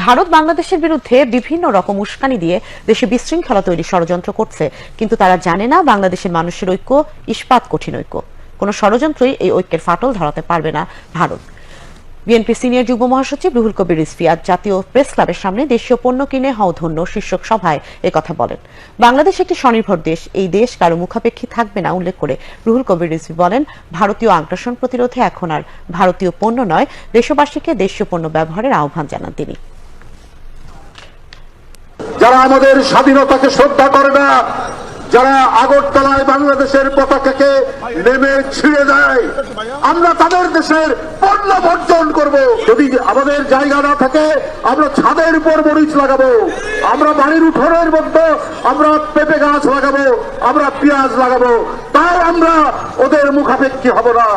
ভারত বাংলাদেশের বিরুদ্ধে বিভিন্ন রকম উস্কানি দিয়ে দেশে বিশৃঙ্খলা তৈরি ষড়যন্ত্র করছে, কিন্তু তারা জানে না বাংলাদেশের মানুষের ঐক্য ইস্পাত কঠিন ঐক্য। কোনো ষড়যন্ত্রই এই ঐক্যের ফাটল ধরাতে পারবে না ভারত। বিএনপি সিনিয়র যুগ্ম মহাসচিব রুহুল কবির আজ জাতীয় প্রেস ক্লাবের সামনে দেশীয় পণ্য কিনে হও ধন্য শীর্ষক সভায় কথা বলেন। বাংলাদেশ একটি স্বনির্ভর দেশ, এই দেশ কারও মুখাপেক্ষী থাকবে না উল্লেখ করে রুহুল কবির রিজভী বলেন, ভারতীয় আগ্রাসন প্রতিরোধে এখন আর ভারতীয় পণ্য নয়, দেশবাসীকে দেশীয় পণ্য ব্যবহারের আহ্বান জানান তিনি। যারা আমাদের স্বাধীনতাকে শ্রদ্ধা করে না, যারা আগরতলায় বাংলাদেশের পতাকাকে নেমে ছিঁড়ে দেয়, আমরা তাদের দেশের পণ্য বর্জন করব। যদি আমাদের জায়গা না থাকে, আমরা ছাদের উপর মরিচ লাগাবো, আমরা বাড়ির উঠোনের মধ্যে আমরা পেঁপে গাছ লাগাবো, আমরা পেঁয়াজ লাগাবো তাও আমরা ওদের মুখাপেক্ষী হব না।